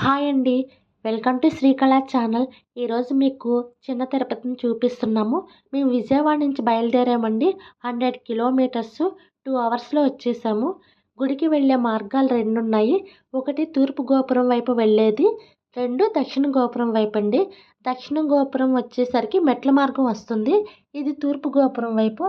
Hi అండి. Welcome to Srikala channel. ఈరోజు మీకు చిన్న తిరుపతిని చూపిస్తున్నాము. మేము విజయవాడ నుంచి బయలుదేరామండి. హండ్రెడ్ కిలోమీటర్స్ టూ అవర్స్లో వచ్చేసాము. గుడికి వెళ్ళే మార్గాలు రెండు ఉన్నాయి. ఒకటి తూర్పు గోపురం వైపు వెళ్ళేది. రెండు దక్షిణ గోపురం వైపు అండి. దక్షిణ గోపురం వచ్చేసరికి మెట్ల మార్గం వస్తుంది. ఇది తూర్పు గోపురం వైపు.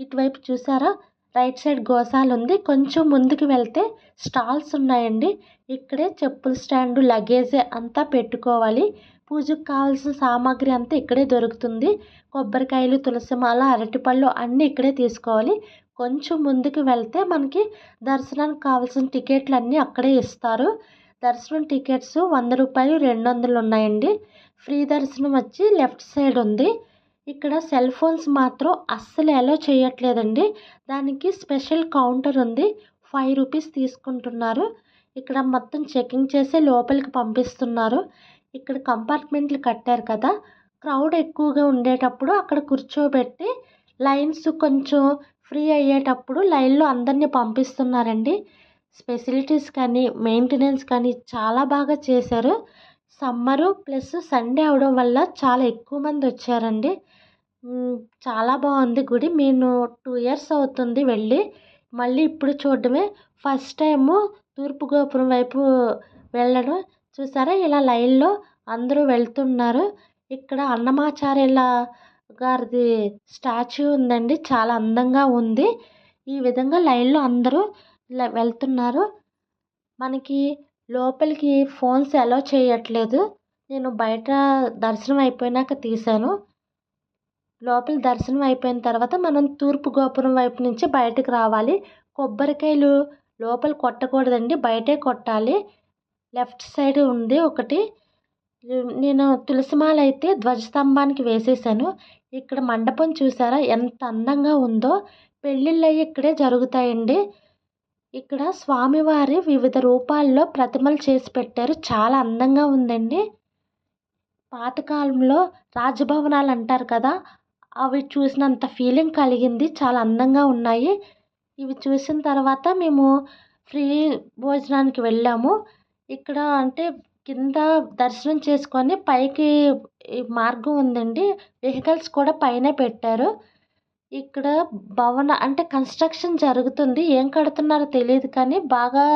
ఇటువైపు చూసారా? రైట్ సైడ్ గోశాల ఉంది. కొంచెం ముందుకు వెళ్తే స్టాల్స్ ఉన్నాయండి. ఇక్కడే చెప్పుల స్టాండు లగేజ్ అంతా పెట్టుకోవాలి. పూజకు కావాల్సిన సామాగ్రి అంతా ఇక్కడే దొరుకుతుంది. కొబ్బరికాయలు తులసిమాల అరటిపళ్ళు అన్నీ ఇక్కడే తీసుకోవాలి. కొంచెం ముందుకు వెళ్తే మనకి దర్శనానికి కావాల్సిన టికెట్లు అన్నీ అక్కడే ఇస్తారు. దర్శనం టికెట్స్ వంద రూపాయలు రెండు వందలు ఉన్నాయండి. ఫ్రీ దర్శనం వచ్చి లెఫ్ట్ సైడ్ ఉంది. ఇక్కడ సెల్ ఫోన్స్ మాత్రం అస్సలు అలో చేయట్లేదండి. దానికి స్పెషల్ కౌంటర్ ఉంది. ఫైవ్ రూపీస్ తీసుకుంటున్నారు. ఇక్కడ మొత్తం చెకింగ్ చేసి లోపలికి పంపిస్తున్నారు. ఇక్కడ కంపార్ట్మెంట్లు కట్టారు కదా. క్రౌడ్ ఎక్కువగా ఉండేటప్పుడు అక్కడ కూర్చోబెట్టి లైన్స్ కొంచెం ఫ్రీ అయ్యేటప్పుడు లైన్లో అందరినీ పంపిస్తున్నారండి. ఫెసిలిటీస్ కానీ మెయింటెనెన్స్ కానీ చాలా బాగా చేశారు. సమ్మరు ప్లస్ సండే అవడం వల్ల చాలా ఎక్కువ మంది వచ్చారండి. చాలా బాగుంది గుడి. నేను టూ ఇయర్స్ అవుతుంది వెళ్ళి. మళ్ళీ ఇప్పుడు చూడడమే. ఫస్ట్ టైము తూర్పు గోపురం వైపు వెళ్ళడం. చూసారా? ఇలా లైన్లో అందరూ వెళ్తున్నారు. ఇక్కడ అన్నమాచార్యుల గారిది స్టాచ్యూ ఉందండి. చాలా అందంగా ఉంది. ఈ విధంగా లైన్లో అందరూ వెళ్తున్నారు. మనకి లోపలికి ఫోన్స్ అలో చేయట్లేదు. నేను బయట దర్శనం అయిపోయినాక తీశాను. లోపల దర్శనం అయిపోయిన తర్వాత మనం తూర్పు గోపురం వైపు నుంచి బయటకు రావాలి. కొబ్బరికాయలు లోపల కొట్టకూడదండి. బయటే కొట్టాలి. లెఫ్ట్ సైడ్ ఉంది ఒకటి. నేను తులసిమాల అయితే ధ్వజస్తంభానికి వేసేసాను. ఇక్కడ మండపం చూసారా? ఎంత అందంగా ఉందో. పెళ్ళిళ్ళు అయ్యి ఇక్కడే జరుగుతాయండి. ఇక్కడ స్వామివారి వివిధ రూపాల్లో ప్రతిమలు చేసి పెట్టారు. చాలా అందంగా ఉందండి. పాతకాలంలో రాజభవనాలు అంటారు కదా. అవి చూసినంత ఫీలింగ్ కలిగింది. చాలా అందంగా ఉన్నాయి. ఇవి చూసిన తర్వాత మేము ఫ్రీ భోజనానికి వెళ్ళాము. ఇక్కడ అంటే కింద దర్శనం చేసుకొని పైకి మార్గం ఉందండి. వెహికల్స్ కూడా పైనే పెట్టారు. ఇక్కడ భవన అంటే కన్స్ట్రక్షన్ జరుగుతుంది. ఏం కడుతున్నారో తెలియదు కానీ బాగా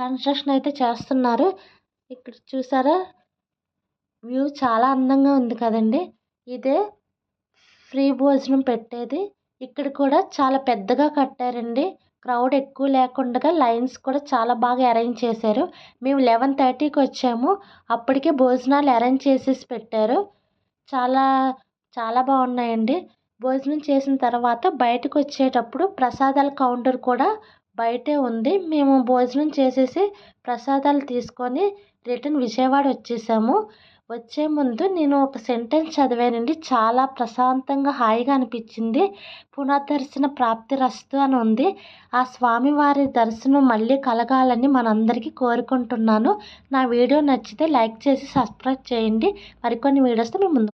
కన్స్ట్రక్షన్ అయితే చేస్తున్నారు. ఇక్కడ చూసారా? వ్యూ చాలా అందంగా ఉంది కదండి. ఇదే ఫ్రీ భోజనం పెట్టేది. ఇక్కడ కూడా చాలా పెద్దగా కట్టారండి. క్రౌడ్ ఎక్కువ లేకుండా లైన్స్ కూడా చాలా బాగా అరేంజ్ చేశారు. మేము లెవెన్ థర్టీకి వచ్చాము. అప్పటికే భోజనాలు అరేంజ్ చేసేసి పెట్టారు. చాలా చాలా బాగున్నాయండి. భోజనం చేసిన తర్వాత బయటకు వచ్చేటప్పుడు ప్రసాదాల కౌంటర్ కూడా బయటే ఉంది. మేము భోజనం చేసేసి ప్రసాదాలు తీసుకొని రిటర్న్ విజయవాడ వచ్చేసాము. వచ్చే ముందు నేను ఒక సెంటెన్స్ చదివానండి. చాలా ప్రశాంతంగా హాయిగా అనిపించింది. పునర్దర్శన ప్రాప్తి రస్తు అని ఉంది. ఆ స్వామివారి దర్శనం మళ్ళీ కలగాలని మనందరికీ కోరుకుంటున్నాను. నా వీడియో నచ్చితే లైక్ చేసి సబ్స్క్రైబ్ చేయండి. మరికొన్ని వీడియోస్తో మేము ముందు